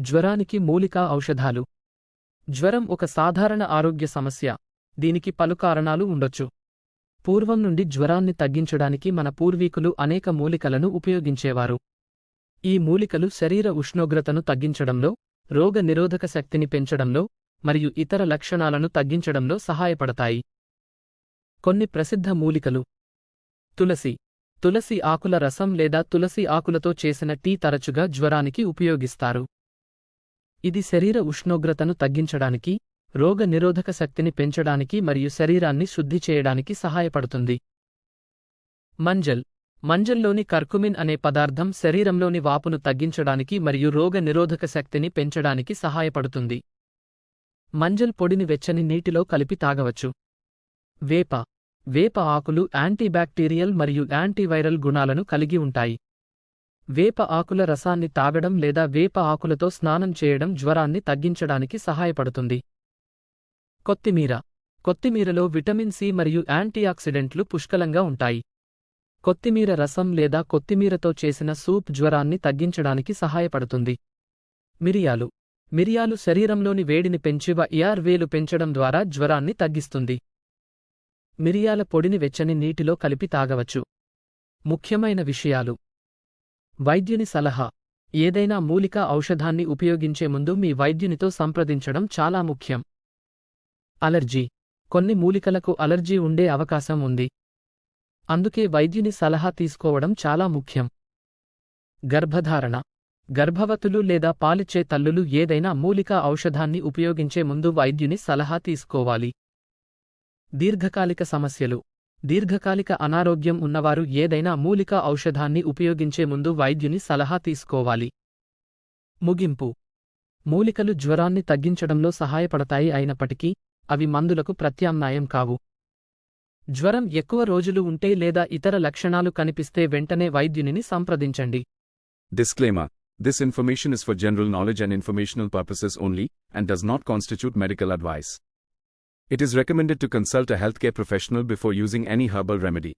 జ్వరానికి మూలికా ఔషధాలు. జ్వరం ఒక సాధారణ ఆరోగ్య సమస్య. దీనికి పలు కారణాలు ఉండొచ్చు. పూర్వం నుండి జ్వరాన్ని తగ్గించడానికి మన పూర్వీకులు అనేక మూలికలను ఉపయోగించేవారు. ఈ మూలికలు శరీర ఉష్ణోగ్రతను తగ్గించడంలో రోగ నిరోధక శక్తిని పెంచడంలో మరియు ఇతర లక్షణాలను తగ్గించడంలో సహాయపడతాయి. కొన్ని ప్రసిద్ధ మూలికలు. తులసి. తులసి ఆకుల రసం లేదా తులసి ఆకులతో చేసిన టీ తరచుగా జ్వరానికి ఉపయోగిస్తారు. ఇది శరీర ఉష్ణోగ్రతను తగ్గించడానికి రోగ నిరోధక శక్తిని పెంచడానికి మరియు శరీరాన్ని శుద్ధి చేయడానికి సహాయపడుతుంది. మంజల్. మంజల్లోని కర్కుమిన్ అనే పదార్థం శరీరంలోని వాపును తగ్గించడానికి మరియు రోగ నిరోధక శక్తిని పెంచడానికి సహాయపడుతుంది. మంజల్ పొడిని వెచ్చని నీటిలో కలిపి తాగవచ్చు. వేప. వేప ఆకులు యాంటీబ్యాక్టీరియల్ మరియు యాంటీవైరల్ గుణాలను కలిగి ఉంటాయి. వేప ఆకుల రసాన్ని తాగడం లేదా వేప ఆకులతో స్నానం చేయడం జ్వరాన్ని తగ్గించడానికి సహాయపడుతుంది. కొత్తిమీర. కొత్తిమీరలో విటమిన్ సి మరియు యాంటీఆక్సిడెంట్లు పుష్కలంగా ఉంటాయి. కొత్తిమీర రసం లేదా కొత్తిమీరతో చేసిన సూప్ జ్వరాన్ని తగ్గించడానికి సహాయపడుతుంది. మిరియాలు. మిరియాలు శరీరంలోని వేడిని పెంచివ ఇయార్ వేలు పెంచడం ద్వారా జ్వరాన్ని తగ్గిస్తుంది. మిరియాల పొడిని వెచ్చని నీటిలో కలిపి తాగవచ్చు. ముఖ్యమైన విషయాలు. వైద్యుని సలహా. ఏదైనా మూలికా ఔషధాన్ని ఉపయోగించే ముందు మీ వైద్యునితో సంప్రదించడం చాలా ముఖ్యం. అలర్జీ. కొన్ని మూలికలకు అలర్జీ ఉండే అవకాశం ఉంది. అందుకే వైద్యుని సలహా తీసుకోవడం చాలా ముఖ్యం. గర్భధారణ. గర్భవతులు లేదా పాలిచ్చే తల్లులు ఏదైనా మూలికా ఔషధాన్ని ఉపయోగించే ముందు వైద్యుని సలహా తీసుకోవాలి. దీర్ఘకాలిక సమస్యలు. దీర్ఘకాలిక అనారోగ్యం ఉన్నవారు ఏదైనా మూలిక ఔషధాన్ని ఉపయోగించే ముందు వైద్యుని సలహా తీసుకోవాలి. ముగింపు. మూలికలు జ్వరాన్ని తగ్గించడంలో సహాయపడతాయి అయినప్పటికీ అవి మందులకు ప్రత్యామ్నాయం కావు. జ్వరం ఎక్కువ రోజులు ఉంటే లేదా ఇతర లక్షణాలు కనిపిస్తే వెంటనే వైద్యునిని సంప్రదించండి. Disclaimer. This information is for general knowledge and informational purposes only and does not constitute medical advice It is recommended to consult a healthcare professional before using any herbal remedy.